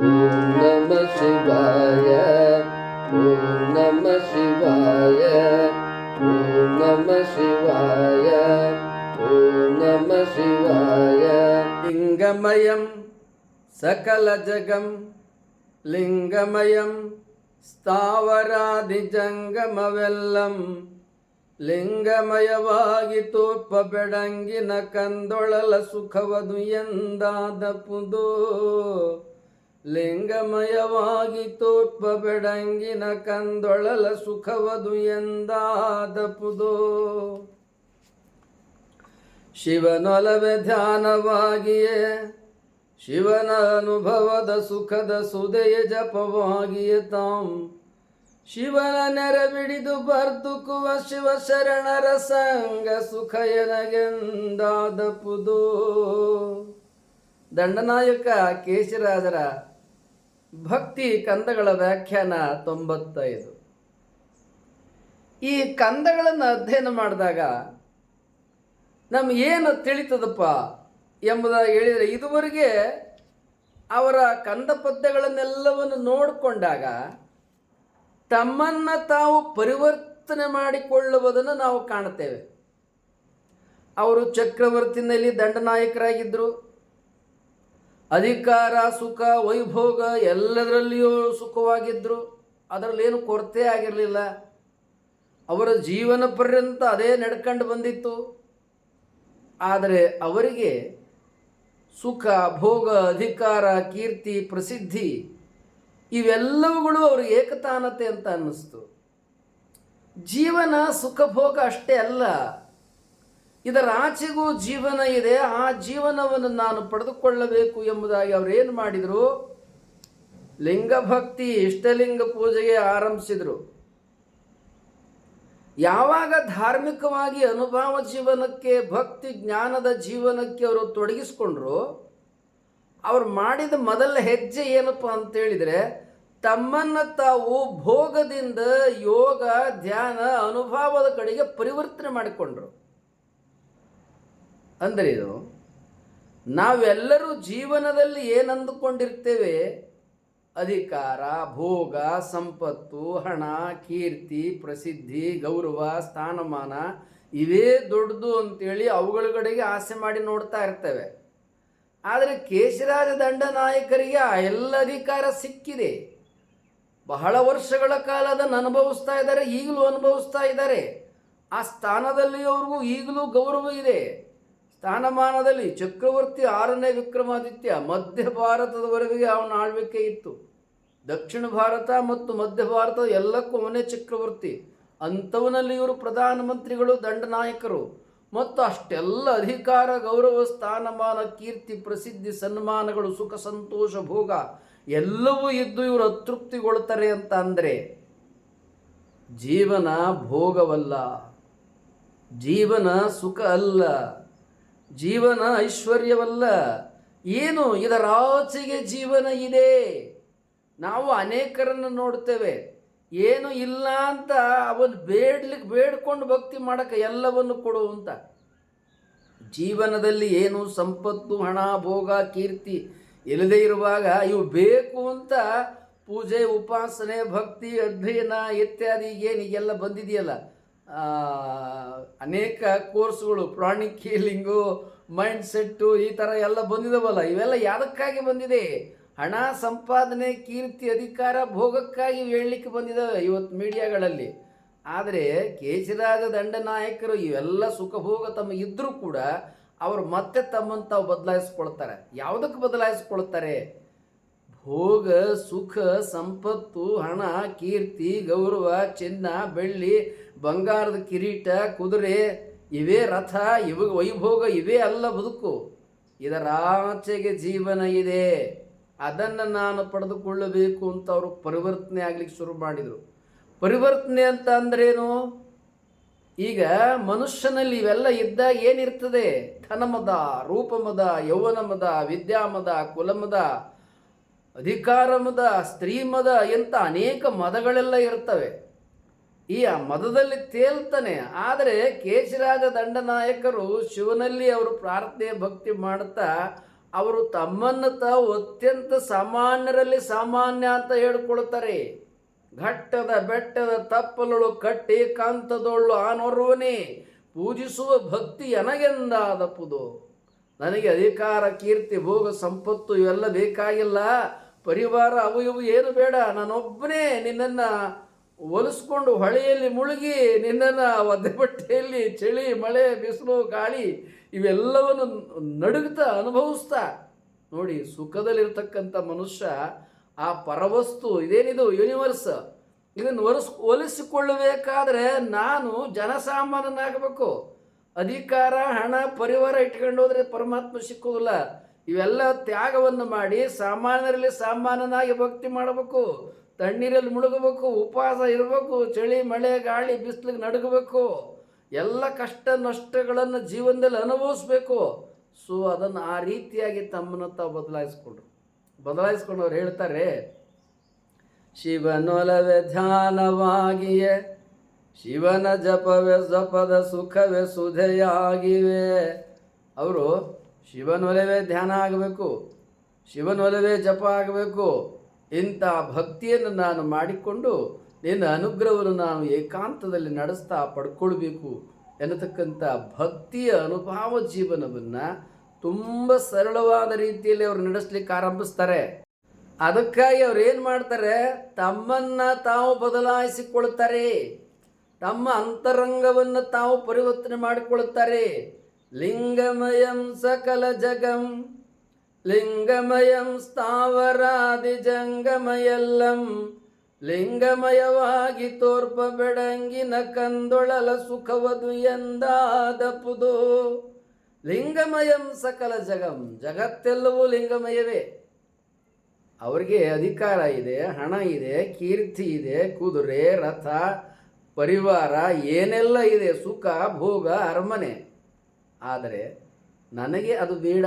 ಓಂ ನಮ ಶಿವಾಯ ಓಂ ನಮ ಶಿವಾಯ ಓಂ ನಮ ಶಿವಾಯ ಓಂ ನಮ ಶಿವಾಯ ಲಿಂಗಮಯಂ ಸಕಲ ಲಿಂಗಮಯವಾಗಿ ತೋಪ ಬೆಡಂಗಿನ ಕಂದೊಳಲ ಸುಖವದು ಲಿಂಗಮಯವಾಗಿ ತೋಪ ಬೆಡಂಗಿನ ಕಂದೊಳಲ ಸುಖವದು ಎಂದಾದಪುದು ಶಿವನೊಲವೆ ಧ್ಯಾನವಾಗಿಯೇ ಶಿವನ ಅನುಭವದ ಸುಖದ ಸುದೆಯ ಜಪವಾಗಿಯೇ ತಾಂ ಶಿವನ ನೆರವಿಡಿದು ಬರ್ದುಕುವ ಶಿವ ಶರಣರ ಸಂಗ ಸುಖ ಎನಗೆಂದಾದಪುದು. ದಂಡನಾಯಕ ಕೇಶರಾಜರ ಭಕ್ತಿ ಕಂದಗಳ ವ್ಯಾಖ್ಯಾನ ತೊಂಬತ್ತೈದು. ಈ ಕಂದಗಳನ್ನು ಅಧ್ಯಯನ ಮಾಡಿದಾಗ ನಮ್ಗೆ ಏನು ತಿಳಿತದಪ್ಪ ಎಂಬುದಾಗಿ ಹೇಳಿದರೆ, ಇದುವರೆಗೆ ಅವರ ಕಂದ ಪದ್ಯಗಳನ್ನೆಲ್ಲವನ್ನು ನೋಡಿಕೊಂಡಾಗ ತಮ್ಮನ್ನು ತಾವು ಪರಿವರ್ತನೆ ಮಾಡಿಕೊಳ್ಳುವುದನ್ನು ನಾವು ಕಾಣುತ್ತೇವೆ. ಅವರು ಚಕ್ರವರ್ತಿನಲ್ಲಿ ದಂಡನಾಯಕರಾಗಿದ್ದರು. ಅಧಿಕಾರ, ಸುಖ, ವೈಭೋಗ ಎಲ್ಲದರಲ್ಲಿಯೂ ಸುಖವಾಗಿದ್ದರು. ಅದರಲ್ಲೇನು ಕೊರತೆ ಆಗಿರಲಿಲ್ಲ. ಅವರ ಜೀವನ ಪರ್ಯಂತ ಅದೇ ನಡ್ಕೊಂಡು ಬಂದಿತ್ತು. ಆದರೆ ಅವರಿಗೆ ಸುಖ, ಭೋಗ, ಅಧಿಕಾರ, ಕೀರ್ತಿ, ಪ್ರಸಿದ್ಧಿ ಇವೆಲ್ಲವುಗಳು ಅವರು ಏಕತಾನತೆ ಅಂತ ಅನ್ನಿಸ್ತು. ಜೀವನ ಸುಖ ಭೋಗ ಅಷ್ಟೇ ಅಲ್ಲ, ಇದರ ಆಚೆಗೂ ಜೀವನ ಇದೆ, ಆ ಜೀವನವನ್ನು ನಾನು ಪಡೆದುಕೊಳ್ಳಬೇಕು ಎಂಬುದಾಗಿ ಅವರೇನು ಮಾಡಿದರು? ಲಿಂಗಭಕ್ತಿ, ಇಷ್ಟಲಿಂಗ ಪೂಜೆಗೆ ಆರಂಭಿಸಿದರು. ಯಾವಾಗ ಧಾರ್ಮಿಕವಾಗಿ ಅನುಭವ ಜೀವನಕ್ಕೆ, ಭಕ್ತಿ ಜ್ಞಾನದ ಜೀವನಕ್ಕೆ ಅವರು ತೊಡಗಿಸ್ಕೊಂಡ್ರು ಅವ್ರು ಮಾಡಿದ ಮೊದಲ ಹೆಜ್ಜೆ ಏನಪ್ಪ ಅಂತ ಹೇಳಿದರೆ, ತಮ್ಮನ್ನು ತಾವು ಭೋಗದಿಂದ ಯೋಗ, ಧ್ಯಾನ, ಅನುಭವದ ಕಡೆಗೆ ಪರಿವರ್ತನೆ ಮಾಡಿಕೊಂಡ್ರು. ಅಂದರೆ ಇದು, ನಾವೆಲ್ಲರೂ ಜೀವನದಲ್ಲಿ ಏನಂದುಕೊಂಡಿರ್ತೇವೆ? ಅಧಿಕಾರ, ಭೋಗ, ಸಂಪತ್ತು, ಹಣ, ಕೀರ್ತಿ, ಪ್ರಸಿದ್ಧಿ, ಗೌರವ, ಸ್ಥಾನಮಾನ, ಇವೇ ದೊಡ್ಡದು ಅಂತೇಳಿ ಅವುಗಳ ಕಡೆಗೆ ಆಸೆ ಮಾಡಿ ನೋಡ್ತಾ ಇರ್ತೇವೆ. ಆದರೆ ಕೇಶರಾಜ ದಂಡನಾಯಕರಿಗೆ ಆ ಎಲ್ಲ ಅಧಿಕಾರ ಸಿಕ್ಕಿದೆ. ಬಹಳ ವರ್ಷಗಳ ಕಾಲ ಅದನ್ನು ಅನುಭವಿಸ್ತಾ ಇದ್ದಾರೆ, ಈಗಲೂ ಅನುಭವಿಸ್ತಾ ಇದ್ದಾರೆ. ಆ ಸ್ಥಾನದಲ್ಲಿ ಅವ್ರಿಗೂ ಈಗಲೂ ಗೌರವ ಇದೆ. ಸ್ಥಾನಮಾನದಲ್ಲಿ ಚಕ್ರವರ್ತಿ ಆರನೇ ವಿಕ್ರಮಾದಿತ್ಯ ಮಧ್ಯ ಭಾರತದವರೆಗೆ ಅವನ ಆಳ್ವಿಕೆ ಇತ್ತು. ದಕ್ಷಿಣ ಭಾರತ ಮತ್ತು ಮಧ್ಯ ಭಾರತ ಎಲ್ಲಕ್ಕೂ ಅವನೇ ಚಕ್ರವರ್ತಿ. ಅಂಥವನಲ್ಲಿ ಇವರು ಪ್ರಧಾನಮಂತ್ರಿಗಳು, ದಂಡನಾಯಕರು. ಮತ್ತು ಅಷ್ಟೆಲ್ಲ ಅಧಿಕಾರ, ಗೌರವ, ಸ್ಥಾನಮಾನ, ಕೀರ್ತಿ, ಪ್ರಸಿದ್ಧಿ, ಸನ್ಮಾನಗಳು, ಸುಖ, ಸಂತೋಷ, ಭೋಗ ಎಲ್ಲವೂ ಇದ್ದು ಇವರು ಅತೃಪ್ತಿಗೊಳ್ತಾರೆ ಅಂತ ಅಂದರೆ ಜೀವನ ಭೋಗವಲ್ಲ, ಜೀವನ ಸುಖ ಅಲ್ಲ, ಜೀವನ ಐಶ್ವರ್ಯವಲ್ಲ. ಏನು? ಇದರಾಚೆಗೆ ಜೀವನ ಇದೆ. ನಾವು ಅನೇಕರನ್ನು ನೋಡ್ತೇವೆ. ಏನು ಇಲ್ಲ ಅಂತ ಅವನು ಬೇಡ್ಲಿಕ್ಕೆ ಬೇಡ್ಕೊಂಡು ಭಕ್ತಿ ಮಾಡಕ್ಕೆ ಎಲ್ಲವನ್ನು ಕೊಡು ಅಂತ. ಜೀವನದಲ್ಲಿ ಏನು ಸಂಪತ್ತು, ಹಣ, ಭೋಗ, ಕೀರ್ತಿ ಇಲ್ಲದೇ ಇರುವಾಗ ಇವು ಬೇಕು ಅಂತ ಪೂಜೆ, ಉಪಾಸನೆ, ಭಕ್ತಿ, ಅಧ್ಯಯನ ಇತ್ಯಾದಿ ಏನು ಈಗೆಲ್ಲ ಬಂದಿದೆಯಲ್ಲ? ಅನೇಕ ಕೋರ್ಸ್ಗಳು, ಪ್ರಾಣಿಕ್ ಹೀಲಿಂಗು, ಮೈಂಡ್ ಸೆಟ್ಟು ಈ ಥರ ಎಲ್ಲ ಬಂದಿದವಲ್ಲ? ಇವೆಲ್ಲ ಯಾವುದಕ್ಕಾಗಿ ಬಂದಿದೆ? ಹಣ ಸಂಪಾದನೆ ಕೀರ್ತಿ ಅಧಿಕಾರ ಭೋಗಕ್ಕಾಗಿ ಹೇಳಲಿಕ್ಕೆ ಬಂದಿದ್ದಾವೆ ಇವತ್ತು ಮೀಡಿಯಾಗಳಲ್ಲಿ. ಆದರೆ ಕೇಶರಾಜ ದಂಡನಾಯಕರು ಇವೆಲ್ಲ ಸುಖಭೋಗ ತಮ್ಮ ಇದ್ದರೂ ಕೂಡ ಅವರು ಮತ್ತೆ ತಮ್ಮನ್ನು ತಾವು ಬದಲಾಯಿಸ್ಕೊಳ್ತಾರೆ. ಯಾವುದಕ್ಕೆ ಬದಲಾಯಿಸ್ಕೊಳ್ತಾರೆ? ಭೋಗ, ಸುಖ, ಸಂಪತ್ತು, ಹಣ, ಕೀರ್ತಿ, ಗೌರವ, ಚಿನ್ನ, ಬೆಳ್ಳಿ, ಬಂಗಾರದ ಕಿರೀಟ, ಕುದುರೆ, ಇವೇ ರಥ, ಇವ ವೈಭೋಗ, ಇವೇ ಅಲ್ಲ ಬದುಕು. ಇದರಾಚೆಗೆ ಜೀವನ ಇದೆ. ಅದನ್ನು ನಾನು ಪಡೆದುಕೊಳ್ಳಬೇಕು ಅಂತ ಅವರು ಪರಿವರ್ತನೆ ಆಗಲಿಕ್ಕೆ ಶುರು ಮಾಡಿದರು. ಪರಿವರ್ತನೆ ಅಂತ ಅಂದ್ರೇನು? ಈಗ ಮನುಷ್ಯನಲ್ಲಿ ಇವೆಲ್ಲ ಇದ್ದಾಗ ಏನಿರ್ತದೆ? ಧನಮದ, ರೂಪಮದ, ಯೌವನಮದ, ವಿದ್ಯಾಮದ, ಕುಲಮದ, ಅಧಿಕಾರಮದ, ಸ್ತ್ರೀಮದ ಎಂಥ ಅನೇಕ ಮದಗಳೆಲ್ಲ ಇರ್ತವೆ. ಈ ಆ ಮದದಲ್ಲಿ ತೇಲ್ತಾನೆ. ಆದರೆ ಕೇಶರಾಜ ದಂಡನಾಯಕರು ಶಿವನಲ್ಲಿ ಅವರು ಪ್ರಾರ್ಥನೆ ಭಕ್ತಿ ಮಾಡುತ್ತಾ ಅವರು ತಮ್ಮನ್ನು ತಾವು ಅತ್ಯಂತ ಸಾಮಾನ್ಯರಲ್ಲಿ ಸಾಮಾನ್ಯ ಅಂತ ಹೇಳ್ಕೊಳ್ತಾರೆ. ಘಟ್ಟದ ಬೆಟ್ಟದ ತಪ್ಪಲುಳು ಕಟ್ಟಿ ಕಾಂತದೊಳ್ಳು ಆನೋರ್ವನೇ ಪೂಜಿಸುವ ಭಕ್ತಿ ಎನಗೆಂದಾದಪ್ಪುದು ನನಗೆ ಅಧಿಕಾರ, ಕೀರ್ತಿ, ಭೋಗ, ಸಂಪತ್ತು ಇವೆಲ್ಲ ಬೇಕಾಗಿಲ್ಲ. ಪರಿವಾರ ಅವು ಇವು ಏನು ಬೇಡ. ನಾನೊಬ್ಬನೇ ನಿನ್ನನ್ನು ಒಲಿಸ್ಕೊಂಡು ಹೊಳೆಯಲ್ಲಿ ಮುಳುಗಿ ನಿನ್ನನ್ನು ಒದ್ದೆ ಬಟ್ಟೆಯಲ್ಲಿ ಚಳಿ, ಮಳೆ, ಬಿಸಿಲು, ಗಾಳಿ ಇವೆಲ್ಲವನ್ನು ನಡುಗ್ತಾ ಅನುಭವಿಸ್ತಾ ನೋಡಿ ಸುಖದಲ್ಲಿರ್ತಕ್ಕಂಥ ಮನುಷ್ಯ ಆ ಪರವಸ್ತು ಇದೇನಿದು ಯೂನಿವರ್ಸ್ ಇದನ್ನು ಒಲಿಸ್, ಒಲಿಸಿಕೊಳ್ಳಬೇಕಾದ್ರೆ ನಾನು ಜನಸಾಮಾನ್ಯನಾಗಬೇಕು. ಅಧಿಕಾರ, ಹಣ, ಪರಿವಾರ ಇಟ್ಕೊಂಡು ಹೋದರೆ ಪರಮಾತ್ಮ ಸಿಕ್ಕೋದಿಲ್ಲ ಇವೆಲ್ಲ ತ್ಯಾಗವನ್ನು ಮಾಡಿ ಸಾಮಾನ್ಯರಲ್ಲಿ ಸಾಮಾನ್ಯನಾಗಿ ಭಕ್ತಿ ಮಾಡಬೇಕು. ತಣ್ಣೀರಲ್ಲಿ ಮುಳುಗಬೇಕು, ಉಪವಾಸ ಇರಬೇಕು, ಚಳಿ, ಮಳೆ, ಗಾಳಿ, ಬಿಸಿಲಿಗೆ ನಡುಗಬೇಕು. ಎಲ್ಲ ಕಷ್ಟ ನಷ್ಟಗಳನ್ನು ಜೀವನದಲ್ಲಿ ಅನುಭವಿಸ್ಬೇಕು. ಸೊ ಅದನ್ನು ಆ ರೀತಿಯಾಗಿ ತಮ್ಮನ್ನು ತಾವು ಬದಲಾಯಿಸ್ಕೊಂಡ್ರು. ಬದಲಾಯಿಸ್ಕೊಂಡು ಅವ್ರು ಹೇಳ್ತಾರೆ, ಶಿವನೊಲವೆ ಧ್ಯಾನವಾಗಿಯೇ, ಶಿವನ ಜಪವೇ ಜಪದ ಸುಖವೇ ಸುಧೆಯಾಗಿವೆ. ಅವರು, ಶಿವನೊಲವೇ ಧ್ಯಾನ ಆಗಬೇಕು, ಶಿವನೊಲವೇ ಜಪ ಆಗಬೇಕು, ಇಂಥ ಭಕ್ತಿಯನ್ನು ನಾನು ಮಾಡಿಕೊಂಡು ನಿನ್ನ ಅನುಗ್ರಹವನ್ನು ನಾನು ಏಕಾಂತದಲ್ಲಿ ನಡೆಸ್ತಾ ಪಡ್ಕೊಳ್ಬೇಕು ಎನ್ನತಕ್ಕಂಥ ಭಕ್ತಿಯ ಅನುಭವ ಜೀವನವನ್ನು ತುಂಬ ಸರಳವಾದ ರೀತಿಯಲ್ಲಿ ಅವರು ನಡೆಸಲಿಕ್ಕೆ ಆರಂಭಿಸ್ತಾರೆ. ಅದಕ್ಕಾಗಿ ಅವ್ರು ಏನು ಮಾಡ್ತಾರೆ? ತಮ್ಮನ್ನು ತಾವು ಬದಲಾಯಿಸಿಕೊಳ್ತಾರೆ. ತಮ್ಮ ಅಂತರಂಗವನ್ನು ತಾವು ಪರಿವರ್ತನೆ ಮಾಡಿಕೊಳ್ಳುತ್ತಾರೆ ಲಿಂಗಮಯಂ ಸಕಲ ಜಗಂ, ಲಿಂಗಮಯಂ ಸ್ಥಾವರಾದಿ ಜಂಗಮಯಲ್ಲಂ ಲಿಂಗಮಯವಾಗಿ ತೋರ್ಪ ಬೆಡಂಗಿನ ಕಂದೊಳಲ ಸುಖವದು ಎಂದಾದಪುದು. ಲಿಂಗಮಯಂ ಸಕಲ ಜಗಂ, ಜಗತ್ತೆಲ್ಲವೂ ಲಿಂಗಮಯವೇ. ಅವರಿಗೆ ಅಧಿಕಾರ ಇದೆ, ಹಣ ಇದೆ, ಕೀರ್ತಿ ಇದೆ, ಕುದುರೆ, ರಥ, ಪರಿವಾರ, ಏನೆಲ್ಲ ಇದೆ, ಸುಖ, ಭೋಗ, ಅರಮನೆ. ಆದರೆ ನನಗೆ ಅದು ಬೇಡ.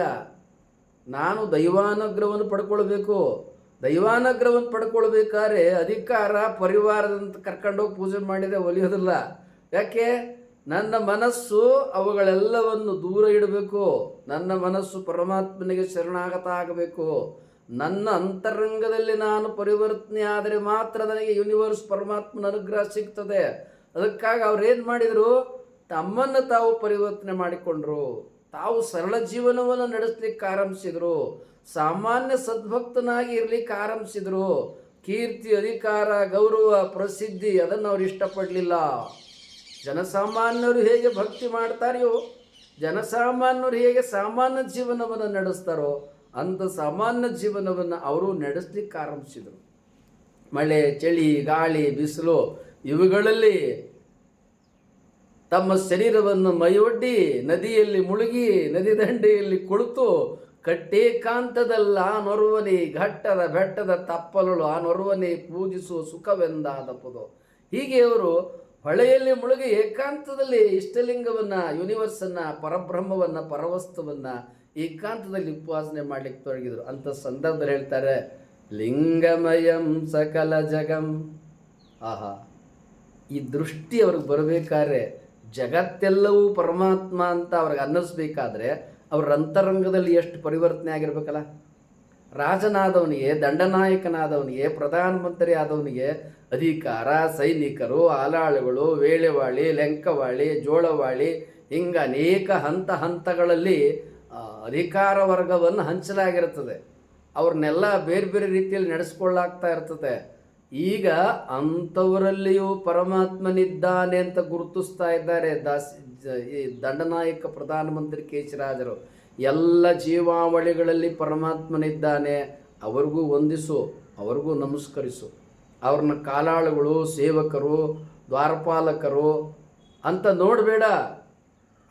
ನಾನು ದೈವಾನುಗ್ರಹವನ್ನು ಪಡ್ಕೊಳ್ಬೇಕು. ದೈವಾನುಗ್ರಹವನ್ನು ಪಡ್ಕೊಳ್ಬೇಕಾದ್ರೆ ಅಧಿಕಾರ, ಪರಿವಾರದಂತ ಕರ್ಕೊಂಡೋಗಿ ಪೂಜೆ ಮಾಡಿದರೆ ಒಲಿಯೋದಿಲ್ಲ. ಯಾಕೆ? ನನ್ನ ಮನಸ್ಸು ಅವುಗಳೆಲ್ಲವನ್ನು ದೂರ ಇಡಬೇಕು. ನನ್ನ ಮನಸ್ಸು ಪರಮಾತ್ಮನಿಗೆ ಶರಣಾಗತ ಆಗಬೇಕು. ನನ್ನ ಅಂತರಂಗದಲ್ಲಿ ನಾನು ಪರಿವರ್ತನೆ ಆದರೆ ಮಾತ್ರ ನನಗೆ ಯೂನಿವರ್ಸ್ ಪರಮಾತ್ಮನ ಅನುಗ್ರಹ ಸಿಗ್ತದೆ. ಅದಕ್ಕಾಗಿ ಅವ್ರು ಏನು ಮಾಡಿದರು? ತಮ್ಮನ್ನು ತಾವು ಪರಿವರ್ತನೆ ಮಾಡಿಕೊಂಡ್ರು. ತಾವು ಸರಳ ಜೀವನವನ್ನು ನಡೆಸಲಿಕ್ಕೆ ಆರಂಭಿಸಿದರು. ಸಾಮಾನ್ಯ ಸದ್ಭಕ್ತನಾಗಿ ಇರಲಿಕ್ಕೆ ಆರಂಭಿಸಿದ್ರು. ಕೀರ್ತಿ, ಅಧಿಕಾರ, ಗೌರವ, ಪ್ರಸಿದ್ಧಿ ಅದನ್ನು ಅವ್ರು ಇಷ್ಟಪಡಲಿಲ್ಲ. ಜನಸಾಮಾನ್ಯರು ಹೇಗೆ ಭಕ್ತಿ ಮಾಡ್ತಾರೆಯೋ ಜನಸಾಮಾನ್ಯರು ಹೇಗೆ ಸಾಮಾನ್ಯ ಜೀವನವನ್ನು ನಡೆಸ್ತಾರೋ, ಅಂಥ ಸಾಮಾನ್ಯ ಜೀವನವನ್ನು ಅವರು ನಡೆಸಲಿಕ್ಕೆ ಆರಂಭಿಸಿದರು. ಮಳೆ, ಚಳಿ, ಗಾಳಿ, ಬಿಸಿಲು ಇವುಗಳಲ್ಲಿ ತಮ್ಮ ಶರೀರವನ್ನು ಮೈಯೊಡ್ಡಿ ನದಿಯಲ್ಲಿ ಮುಳುಗಿ, ನದಿ ದಂಡೆಯಲ್ಲಿ ಕುಳಿತು ಕಟ್ಟೇಕಾಂತದಲ್ಲ ಆ ನೊರ್ವನೆ, ಘಟ್ಟದ ಬೆಟ್ಟದ ತಪ್ಪಲುಳು ಆ ನೊರುವನೆ ಪೂಜಿಸುವ ಸುಖವೆಂದಾದಪದು ಹೀಗೆ ಅವರು ಹೊಳೆಯಲ್ಲಿ ಮುಳುಗಿ ಏಕಾಂತದಲ್ಲಿ ಇಷ್ಟಲಿಂಗವನ್ನು ಯೂನಿವರ್ಸನ್ನು ಪರಬ್ರಹ್ಮವನ್ನು, ಪರವಸ್ತುವನ್ನು ಏಕಾಂತದಲ್ಲಿ ಉಪಾಸನೆ ಮಾಡಲಿಕ್ಕೆ ತೊಡಗಿದರು. ಅಂಥ ಸಂದರ್ಭದಲ್ಲಿ ಹೇಳ್ತಾರೆ, ಲಿಂಗಮಯಂ ಸಕಲ ಜಗಂ. ಆಹಾ, ಈ ದೃಷ್ಟಿ ಅವ್ರಿಗೆ ಬರಬೇಕಾದ್ರೆ ಜಗತ್ತೆಲ್ಲವೂ ಪರಮಾತ್ಮ ಅಂತ ಅವ್ರಿಗೆ ಅನ್ನಿಸ್ಬೇಕಾದ್ರೆ ಅವ್ರ ಅಂತರಂಗದಲ್ಲಿ ಎಷ್ಟು ಪರಿವರ್ತನೆ ಆಗಿರ್ಬೇಕಲ್ಲ? ರಾಜನಾದವನಿಗೆ, ದಂಡನಾಯಕನಾದವನಿಗೆ ಪ್ರಧಾನಮಂತ್ರಿ ಆದವನಿಗೆ ಅಧಿಕಾರ, ಸೈನಿಕರು ಆಲಾಳುಗಳು ವೇಳೆವಾಳಿ, ಲೆಂಕವಾಳಿ, ಜೋಳವಾಳಿ, ಹಿಂಗೆ ಅನೇಕ ಹಂತ ಹಂತಗಳಲ್ಲಿ ಅಧಿಕಾರ ವರ್ಗವನ್ನು ಹಂಚಲಾಗಿರುತ್ತದೆ ಅವ್ರನ್ನೆಲ್ಲ ಬೇರೆ ಬೇರೆ ರೀತಿಯಲ್ಲಿ ನಡೆಸ್ಕೊಳ್ಳಾಗ್ತಾ ಇರ್ತದೆ. ಈಗ ಅಂಥವರಲ್ಲಿಯೂ ಪರಮಾತ್ಮನಿದ್ದಾನೆ ಅಂತ ಗುರುತಿಸ್ತಾ ಇದ್ದಾರೆ ದಾಸ್ ಈ ದಂಡನಾಯಕ ಪ್ರಧಾನಮಂತ್ರಿ ಕೆ ಸಿ ರಾಜರು ಎಲ್ಲ ಜೀವಾವಳಿಗಳಲ್ಲಿ ಪರಮಾತ್ಮನಿದ್ದಾನೆ, ಅವ್ರಿಗೂ ವಂದಿಸು, ಅವ್ರಿಗೂ ನಮಸ್ಕರಿಸು. ಅವ್ರನ್ನ ಕಾಲಾಳುಗಳು, ಸೇವಕರು, ದ್ವಾರಪಾಲಕರು ಅಂತ ನೋಡಬೇಡ.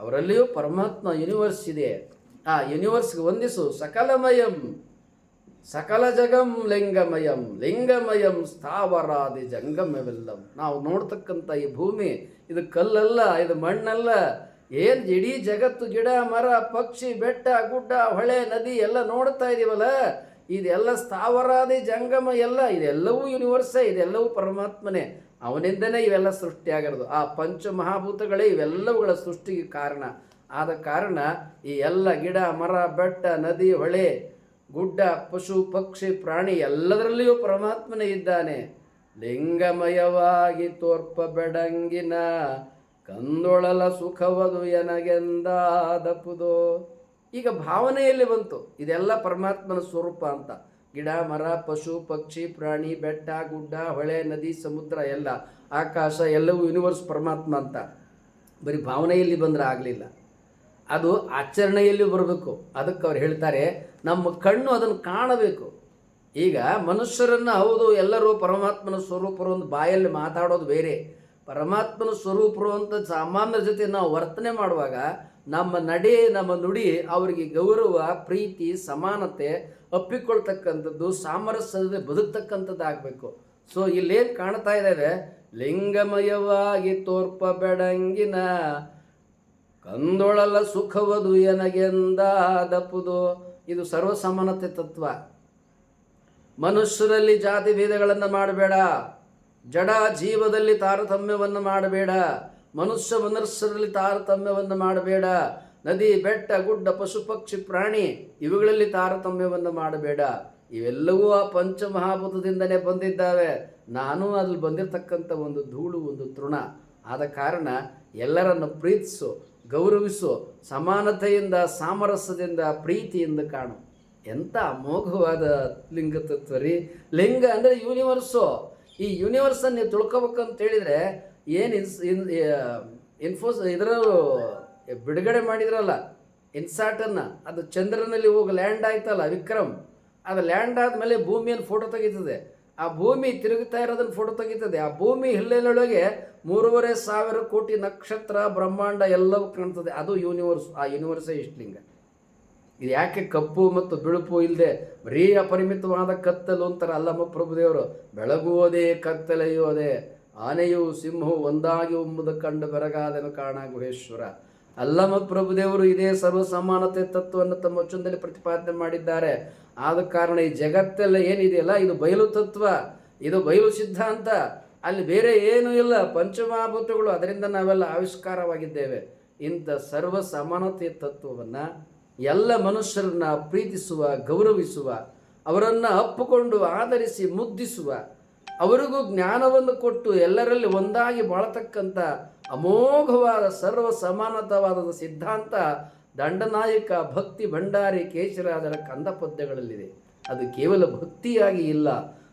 ಅವರಲ್ಲಿಯೂ ಪರಮಾತ್ಮ ಯೂನಿವರ್ಸ್ ಇದೆ. ಆ ಯೂನಿವರ್ಸ್ಗೆ ವಂದಿಸು, ಸಕಲಮಯಂ. ಸಕಲ ಜಗಂ ಲಿಂಗಮಯಂ ಲಿಂಗಮಯಂ ಸ್ಥಾವರಾದಿ ಜಂಗಮವೆಲ್ಲಂ ನಾವು ನೋಡ್ತಕ್ಕಂಥ ಈ ಭೂಮಿ, ಇದು ಕಲ್ಲಲ್ಲ, ಇದು ಮಣ್ಣಲ್ಲ. ಏನು ಇಡೀ ಜಗತ್ತು ಗಿಡ, ಮರ, ಪಕ್ಷಿ, ಬೆಟ್ಟ, ಗುಡ್ಡ, ಹೊಳೆ, ನದಿ ಎಲ್ಲ ನೋಡ್ತಾ ಇದೀವಲ್ಲ? ಇದೆಲ್ಲ ಸ್ಥಾವರಾದಿ ಜಂಗಮ ಎಲ್ಲ ಇದೆಲ್ಲವೂ ಯೂನಿವರ್ಸೇ ಇದೆಲ್ಲವೂ ಪರಮಾತ್ಮನೇ. ಅವನಿಂದನೇ ಇವೆಲ್ಲ ಸೃಷ್ಟಿಯಾಗಿರೋದು ಆ ಪಂಚ ಮಹಾಭೂತಗಳೇ ಇವೆಲ್ಲವುಗಳ ಸೃಷ್ಟಿಗೆ ಕಾರಣ. ಆದ ಕಾರಣ ಈ ಎಲ್ಲ ಗಿಡ, ಮರ, ಬೆಟ್ಟ, ನದಿ, ಹೊಳೆ ಗುಡ್ಡ, ಪಶು, ಪಕ್ಷಿ, ಪ್ರಾಣಿ ಎಲ್ಲದರಲ್ಲಿಯೂ ಪರಮಾತ್ಮನೇ ಇದ್ದಾನೆ. ಲಿಂಗಮಯವಾಗಿ ತೋರ್ಪ ಬೆಡಂಗಿನ ಕಂದೊಳಲ ಸುಖವದು ಎನಗೆಂದಾದಪುದೋ. ಈಗ ಭಾವನೆಯಲ್ಲಿ ಬಂತು? ಇದೆಲ್ಲ ಪರಮಾತ್ಮನ ಸ್ವರೂಪ ಅಂತ. ಗಿಡ, ಮರ, ಪಶು, ಪಕ್ಷಿ, ಪ್ರಾಣಿ, ಬೆಟ್ಟ, ಗುಡ್ಡ, ಹೊಳೆ, ನದಿ, ಸಮುದ್ರ, ಎಲ್ಲ, ಆಕಾಶ, ಎಲ್ಲವೂ ಯೂನಿವರ್ಸ್ ಪರಮಾತ್ಮ ಅಂತ. ಬರೀ ಭಾವನೆಯಲ್ಲಿ ಬಂದರೆ ಆಗಲಿಲ್ಲ. ಅದು ಆಚರಣೆಯಲ್ಲಿ ಬರಬೇಕು. ಅದಕ್ಕೆ ಅವ್ರು ಹೇಳ್ತಾರೆ, ನಮ್ಮ ಕಣ್ಣು ಅದನ್ನು ಕಾಣಬೇಕು. ಈಗ ಮನುಷ್ಯರನ್ನು ಹೌದು, ಎಲ್ಲರೂ ಪರಮಾತ್ಮನ ಸ್ವರೂಪರು ಒಂದು ಬಾಯಲ್ಲಿ ಮಾತಾಡೋದು ಬೇರೆ. ಪರಮಾತ್ಮನ ಸ್ವರೂಪರು ಅಂತ ಸಾಮಾನ್ಯರ ಜೊತೆ ನಾವು ವರ್ತನೆ ಮಾಡುವಾಗ ನಮ್ಮ ನಡೆ, ನಮ್ಮ ನುಡಿ ಅವರಿಗೆ ಗೌರವ, ಪ್ರೀತಿ, ಸಮಾನತೆ ಅಪ್ಪಿಕೊಳ್ತಕ್ಕಂಥದ್ದು ಸಾಮರಸ್ಯದ ಬದುಕ್ತಕ್ಕಂಥದ್ದು ಆಗಬೇಕು ಸೊ ಇಲ್ಲೇನು ಕಾಣ್ತಾ ಇದ್ದಾವೆ? ಲಿಂಗಮಯವಾಗಿ ತೋರ್ಪ ಬೆಡಂಗಿನ ಕಂದೊಳಲ ಸುಖವದು ಎನಗೆಂದಾದಪ್ಪುದು ಇದು ಸರ್ವಸಮಾನತೆ ತತ್ವ. ಮನುಷ್ಯರಲ್ಲಿ ಜಾತಿ ಭೇದಗಳನ್ನು ಮಾಡಬೇಡ. ಜಡ ಜೀವದಲ್ಲಿ ತಾರತಮ್ಯವನ್ನು ಮಾಡಬೇಡ. ಮನುಷ್ಯ ಮನುಷ್ಯರಲ್ಲಿ ತಾರತಮ್ಯವನ್ನು ಮಾಡಬೇಡ. ನದಿ, ಬೆಟ್ಟ, ಗುಡ್ಡ, ಪಶು, ಪಕ್ಷಿ, ಪ್ರಾಣಿ ಇವುಗಳಲ್ಲಿ ತಾರತಮ್ಯವನ್ನು ಮಾಡಬೇಡ. ಇವೆಲ್ಲವೂ ಆ ಪಂಚಮಹಾಭೂತದಿಂದನೇ ಬಂದಿದ್ದಾವೆ. ನಾನು ಅಲ್ಲಿ ಬಂದಿರತಕ್ಕಂಥ ಒಂದು ಧೂಳು, ಒಂದು ತೃಣ. ಆದ ಕಾರಣ ಎಲ್ಲರನ್ನು ಪ್ರೀತಿಸು, ಗೌರವಿಸು, ಸಮಾನತೆಯಿಂದ, ಸಾಮರಸ್ಯದಿಂದ, ಪ್ರೀತಿಯಿಂದ ಕಾಣು. ಎಂಥ ಅಮೋಘವಾದ ಲಿಂಗ ತತ್ವ ರೀ. ಲಿಂಗ ಅಂದರೆ ಯೂನಿವರ್ಸು ಈ ಯೂನಿವರ್ಸನ್ನು ನೀವು ತಿಳ್ಕೊಬೇಕಂತ ಹೇಳಿದರೆ ಏನು ಇನ್ಸ್ ಇನ್ ಇನ್ಫೋಸ್ ಇದರ ಬಿಡುಗಡೆ ಮಾಡಿದ್ರಲ್ಲ ಇನ್ಸಾಟನ್ನು ಅದು ಚಂದ್ರನಲ್ಲಿ ಹೋಗಿ ಲ್ಯಾಂಡ್ ಆಯ್ತಲ್ಲ, ವಿಕ್ರಮ್. ಅದು ಲ್ಯಾಂಡ್ ಆದಮೇಲೆ ಭೂಮಿಯನ್ನು ಫೋಟೋ ತೆಗೀತದೆ. ಆ ಭೂಮಿ ತಿರುಗುತ್ತಾ ಇರೋದನ್ನು ಫೋಟೋ ತೆಗಿತದೆ. ಆ ಭೂಮಿ ಹಿಲ್ಲೆಲೊಳಗೆ ಮೂರುವರೆ ಸಾವಿರ ಕೋಟಿ ನಕ್ಷತ್ರ, ಬ್ರಹ್ಮಾಂಡ ಎಲ್ಲವೂ ಕಾಣ್ತದೆ. ಅದು ಯೂನಿವರ್ಸ್ ಆ ಯೂನಿವರ್ಸೇ ಇಷ್ಟಲಿಂಗ ಇದು ಯಾಕೆ ಕಪ್ಪು ಮತ್ತು ಬಿಳುಪು ಇಲ್ಲದೆ ಬರೀ ಅಪರಿಮಿತವಾದ ಕತ್ತಲು ಅಂತಾರೆ ಅಲ್ಲಮ್ಮ ಪ್ರಭುದೇವರು ಬೆಳಗುವುದೇ, ಕತ್ತಲೆಯುವುದೇ, ಆನೆಯು ಸಿಂಹವು ಒಂದಾಗಿ ಉಮ್ಮುದ ಕಂಡು ಬೆರಗಾದನು ಕಾರಣ ಗುಹೇಶ್ವರ. ಅಲ್ಲಮ್ಮ ಪ್ರಭುದೇವರು ಇದೇ ಸರ್ವ ಸಮಾನತೆ ತತ್ವವನ್ನು ತಮ್ಮ ವಚನದಲ್ಲಿ ಪ್ರತಿಪಾದನೆ ಮಾಡಿದ್ದಾರೆ. ಆದ ಕಾರಣ ಈ ಜಗತ್ತೆಲ್ಲ ಏನಿದೆಯಲ್ಲ ಇದು ಬಯಲು ತತ್ವ, ಇದು ಬಯಲು ಸಿದ್ಧಾಂತ ಅಲ್ಲಿ ಬೇರೆ ಏನೂ ಇಲ್ಲ, ಪಂಚಮಹಾಭೂತಗಳು, ಅದರಿಂದ ನಾವೆಲ್ಲ ಆವಿಷ್ಕಾರವಾಗಿದ್ದೇವೆ. ಇಂಥ ಸರ್ವ ಸಮಾನತೆ ತತ್ವವನ್ನು ಎಲ್ಲ ಮನುಷ್ಯರನ್ನ ಪ್ರೀತಿಸುವ, ಗೌರವಿಸುವ, ಅವರನ್ನು ಅಪ್ಪಿಕೊಂಡು ಆಧರಿಸಿ ಮುದ್ದಿಸುವ, ಅವರಿಗೂ ಜ್ಞಾನವನ್ನು ಕೊಟ್ಟು ಎಲ್ಲರಲ್ಲಿ ಒಂದಾಗಿ ಬಾಳತಕ್ಕಂಥ ಅಮೋಘವಾದ ಸರ್ವ ಸಮಾನತವಾದ ಸಿದ್ಧಾಂತ ದಂಡನಾಯಕ ಭಕ್ತಿ ಭಂಡಾರಿ ಕೇಶರಾಜರ ಕಂದ ಪದ್ಯಗಳಲ್ಲಿದೆ ಅದು ಕೇವಲ ಭಕ್ತಿಯಾಗಿ ಇಲ್ಲ,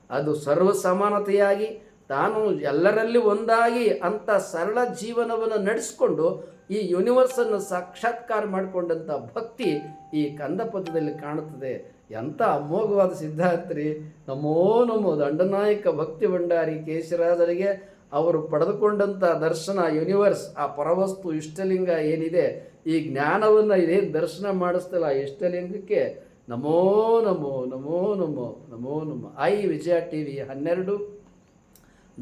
ಅದು ಸರ್ವ ಸಮಾನತೆಯಾಗಿ ತಾನು ಎಲ್ಲರಲ್ಲಿ ಒಂದಾಗಿ ಅಂತ ಸರಳ ಜೀವನವನ್ನು ನಡೆಸಿಕೊಂಡು ಈ ಯೂನಿವರ್ಸನ್ನು ಸಾಕ್ಷಾತ್ಕಾರ ಮಾಡಿಕೊಂಡಂಥ ಭಕ್ತಿ ಈ ಕಂದ ಪದ್ಯದಲ್ಲಿ ಕಾಣುತ್ತದೆ. ಎಂಥ ಅಮೋಘವಾದ ಸಿದ್ಧಾಂತ ರೀ ನಮೋ ನಮೋ ದಂಡನಾಯಕ ಭಕ್ತಿ ಭಂಡಾರಿ ಕೇಶರಾಜರಿಗೆ ಅವರು ಪಡೆದುಕೊಂಡಂಥ ದರ್ಶನ ಯೂನಿವರ್ಸ್ ಆ ಪರವಸ್ತು ಇಷ್ಟಲಿಂಗ ಏನಿದೆ, ಈ ಜ್ಞಾನವನ್ನು ಇದೇನು ದರ್ಶನ ಮಾಡಿಸ್ತಲ್ಲ, ಆ ಇಷ್ಟಲಿಂಗಕ್ಕೆ ನಮೋ ನಮೋ ನಮೋ ನಮೋ ನಮೋ ನಮೋ. ಐ ವಿಜಯ ಟಿ ವಿ ಹನ್ನೆರಡು.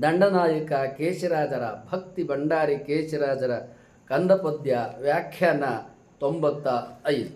ದಂಡನಾಯಕ ಕೇಶರಾಜರ, ಭಕ್ತಿ ಭಂಡಾರಿ ಕೇಶರಾಜರ ಕಂದಪದ್ಯ ವ್ಯಾಖ್ಯಾನ ತೊಂಬತ್ತ ಐದು.